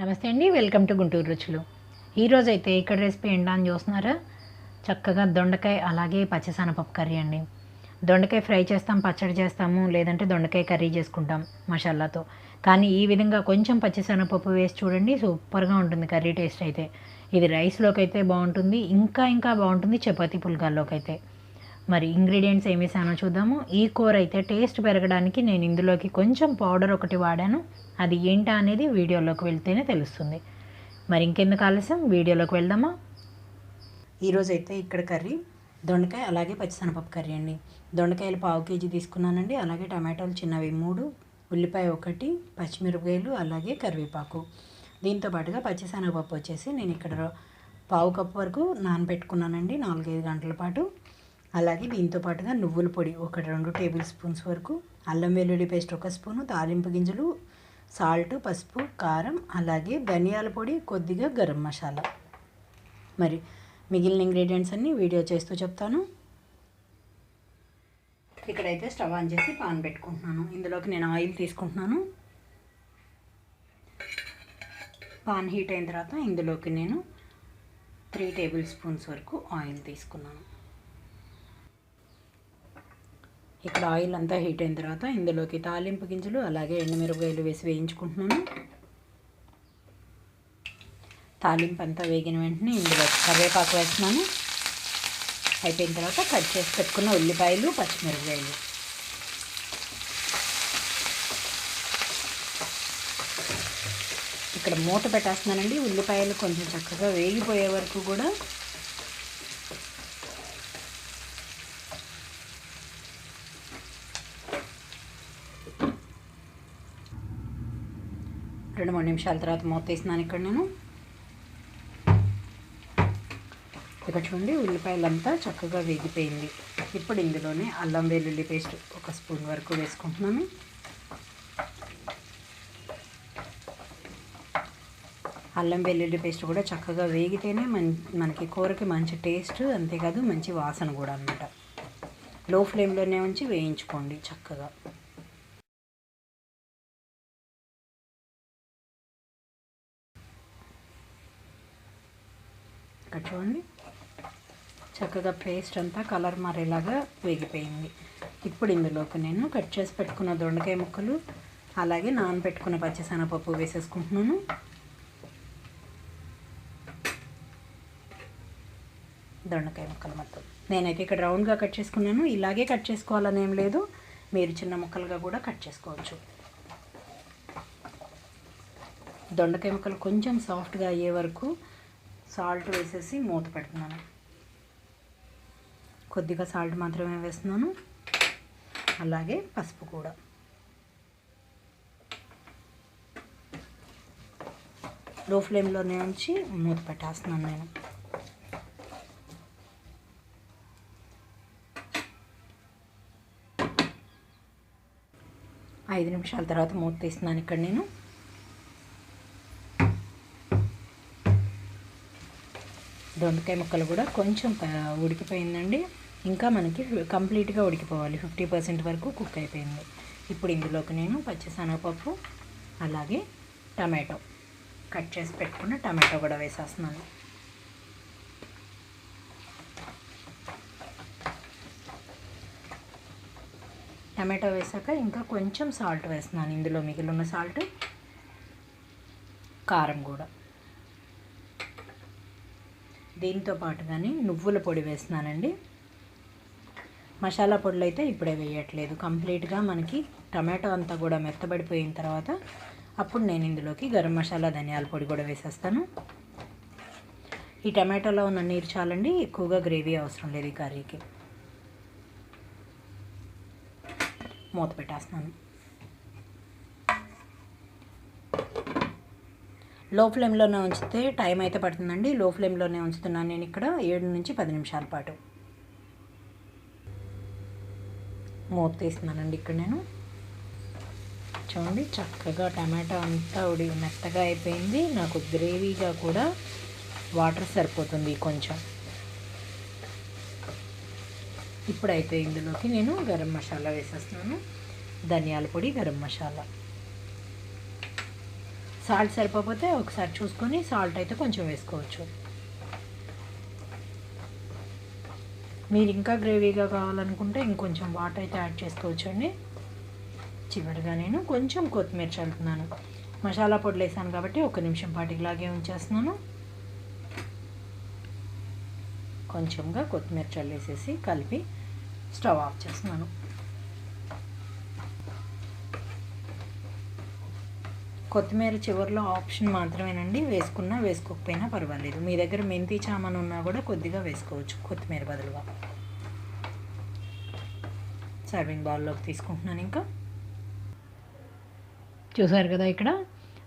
నమస్తే అండి welcome to Guntur రుచులు. ఈరోజు అయితే ఇక్కడ రెసిపీ ఏంటా అని చూస్తున్నారా? చక్కగా దొండకాయ అలాగే పచ్చిసనపప్పు కర్రీ అండి. దొండకాయ ఫ్రై చేస్తాం పచ్చడి చేస్తాము లేదంటే దొండకాయ కర్రీ చేసుకుంటాం మసాలాతో. కానీ ఈ విధంగా కొంచెం పచ్చిసనపప్పు వేసి చూడండి సూపర్గా ఉంటుంది కర్రీ టేస్ట్ అయితే. ఇది రైస్లోకి అయితే బాగుంటుంది ఇంకా ఇంకా బాగుంటుంది చపాతీ పుల్కాల్లోకి అయితే మరి ఇంగ్రీడియంట్స్ ఏమి వేసానో చూద్దాము. ఈ కూర అయితే టేస్ట్ పెరగడానికి నేను ఇందులోకి కొంచెం పౌడర్ ఒకటి వాడాను. అది ఏంటా అనేది వీడియోలోకి వెళ్తేనే తెలుస్తుంది. మరి ఇంకెందుకు ఆలస్యం? వీడియోలోకి వెళ్దామా? ఈరోజు అయితే ఇక్కడ కర్రీ దొండకాయ అలాగే పచ్చిశనపప్పు కర్రీ అండి. దొండకాయలు పావు కేజీ తీసుకున్నానండి. అలాగే టమాటోలు చిన్నవి మూడు ఉల్లిపాయ ఒకటి పచ్చిమిరపకాయలు అలాగే కరివేపాకు. దీంతో పాటుగా పచ్చిశనగపప్పు వచ్చేసి నేను ఇక్కడ పావు కప్పు వరకు నానబెట్టుకున్నానండి నాలుగైదు గంటల పాటు. అలాగే దీంతో పాటుగా నువ్వుల పొడి ఒక రెండు టేబుల్ స్పూన్స్ వరకు అల్లం వెల్లుల్లి పేస్ట్ ఒక స్పూను తాలింపు గింజలు సాల్ట్ పసుపు కారం అలాగే ధనియాల పొడి కొద్దిగా గరం మసాలా. మరి మిగిలిన ఇంగ్రీడియంట్స్ అన్నీ వీడియో చేస్తూ చెప్తాను. ఇక్కడైతే స్టవ్ ఆన్ చేసి పాన్ పెట్టుకుంటున్నాను. ఇందులోకి నేను ఆయిల్ తీసుకుంటున్నాను. పాన్ హీట్ అయిన తర్వాత ఇందులోకి నేను త్రీ టేబుల్ స్పూన్స్ వరకు ఆయిల్ తీసుకున్నాను. ఇక్కడ ఆయిల్ అంతా హీట్ అయిన తర్వాత ఇందులోకి తాలింపు గింజలు అలాగే ఎండుమిరపకాయలు వేసి వేయించుకుంటున్నాను. తాలింపు అంతా వేగిన వెంటనే ఇందులో కరివేపాకు వేస్తున్నాను. అయిపోయిన తర్వాత కట్ చేసి పెట్టుకున్న ఉల్లిపాయలు పచ్చిమిరపకాయలు. ఇక్కడ మూట పెట్టేస్తున్నానండి. ఉల్లిపాయలు కొంచెం చక్కగా వేగిపోయే వరకు కూడా రెండు మూడు నిమిషాల తర్వాత మూత తీసినాను ఇక్కడ నేను. ఇక్కడ చూడండి ఉల్లిపాయలంతా చక్కగా వేగిపోయింది. ఇప్పుడు ఇందులోనే అల్లం వెల్లుల్లి పేస్ట్ ఒక స్పూన్ వరకు వేసుకుంటున్నాను. అల్లం వెల్లుల్లి పేస్ట్ కూడా చక్కగా వేగితేనే మన్ మనకి కూరకి మంచి టేస్ట్ అంతేకాదు మంచి వాసన కూడా అనమాట లో ఫ్లేమ్లోనే ఉంచి వేయించుకోండి చక్కగా. ఇక్కడ చూడండి. చక్కగా పేస్ట్ అంతా కలర్ మారేలాగా వేగిపోయింది. ఇప్పుడు ఇందులోకి నేను కట్ చేసి పెట్టుకున్న దొండకాయ ముక్కలు అలాగే నానబెట్టుకున్న పచ్చిసెనపప్పు వేసేసుకుంటున్నాను. దొండకాయ ముక్కలు మొత్తం. నేనైతే ఇక్కడ రౌండ్గా కట్ చేసుకున్నాను. ఇలాగే కట్ చేసుకోవాలని ఏం లేదు. మీరు చిన్న ముక్కలుగా కూడా కట్ చేసుకోవచ్చు. దొండకాయ ముక్కలు కొంచెం సాఫ్ట్గా అయ్యే వరకు సాల్ట్ వేసేసి మూత పెడుతున్నాను. కొద్దిగా సాల్ట్ మాత్రమే వేస్తున్నాను. అలాగే పసుపు కూడా. లో ఫ్లేమ్లోనే ఉంచి మూత పెట్టేస్తున్నాను నేను. ఐదు నిమిషాల తర్వాత మూత తీస్తున్నాను ఇక్కడ నేను. దొండకాయ ముక్కలు కూడా కొంచెం ఉడికిపోయిందండి. ఇంకా మనకి కంప్లీట్గా ఉడికిపోవాలి. ఫిఫ్టీ పర్సెంట్ వరకు కుక్ అయిపోయింది. ఇప్పుడు ఇందులోకి నేను పచ్చిశనగపప్పు అలాగే టమాటో కట్ చేసి పెట్టుకున్న టమాటో కూడా వేసేస్తున్నాను. టమాటో వేసాక ఇంకా కొంచెం సాల్ట్ వేస్తున్నాను. ఇందులో మిగిలిన సాల్ట్ కారం కూడా. దీంతో పాటుగానే నువ్వుల పొడి వేస్తున్నానండి. మసాలా పొడులు అయితే ఇప్పుడే వేయట్లేదు. కంప్లీట్గా మనకి టమాటో అంతా కూడా మెత్తబడిపోయిన తర్వాత అప్పుడు నేను ఇందులోకి గరం మసాలా ధనియాల పొడి కూడా వేసేస్తాను. ఈ టమాటోలో ఉన్న నీరు చాలండి ఎక్కువగా గ్రేవీ అవసరం లేదు ఈ కర్రీకి. మూత పెట్టేస్తున్నాను. లో ఫ్లేమ్లోనే ఉంచితే టైం అయితే పడుతుందండి. లో ఫ్లేమ్లోనే ఉంచుతున్నాను నేను ఇక్కడ ఏడు నుంచి పది నిమిషాల పాటు. మూత తీస్తున్నానండి ఇక్కడ నేను. చూడండి చక్కగా టమాటా అంతా ఉడి మెత్తగా అయిపోయింది. నాకు గ్రేవీగా కూడా వాటర్ సరిపోతుంది కొంచెం. ఇప్పుడైతే ఇందులోకి నేను గరం మసాలా వేసేస్తున్నాను. ధనియాల పొడి గరం మసాలా. సాల్ట్ సరిపోతే ఒకసారి చూసుకొని సాల్ట్ అయితే కొంచెం వేసుకోవచ్చు. మీరు ఇంకా గ్రేవీగా కావాలనుకుంటే ఇంకొంచెం వాటర్ అయితే యాడ్ చేసుకోవచ్చు అండి చివరిగా నేను కొంచెం కొత్తిమీర చల్లుతున్నాను. మసాలా పొడులు వేసాను కాబట్టి ఒక నిమిషం పాటు ఇలాగే ఉంచేస్తున్నాను. కొంచెంగా కొత్తిమీర చల్లేసేసి కలిపి స్టవ్ ఆఫ్ చేస్తున్నాను. కొత్తిమీర చివరిలో ఆప్షన్ మాత్రమేనండి. వేసుకున్నా వేసుకోకపోయినా పర్వాలేదు. మీ దగ్గర మెంతి చామన్ ఉన్నా కూడా కొద్దిగా వేసుకోవచ్చు కొత్తిమీర బదులుగా. సర్వింగ్ బౌల్లోకి తీసుకుంటున్నాను ఇంకా. చూసారు కదా ఇక్కడ?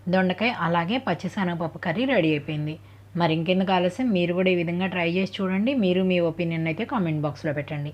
దొండకాయ అలాగే పచ్చిశనగపప్పు కర్రీ రెడీ అయిపోయింది. మరి ఇంకెందుకు ఆలస్యం? మీరు కూడా ఈ విధంగా ట్రై చేసి చూడండి. మీరు మీ ఒపీనియన్ అయితే కామెంట్ బాక్స్లో పెట్టండి.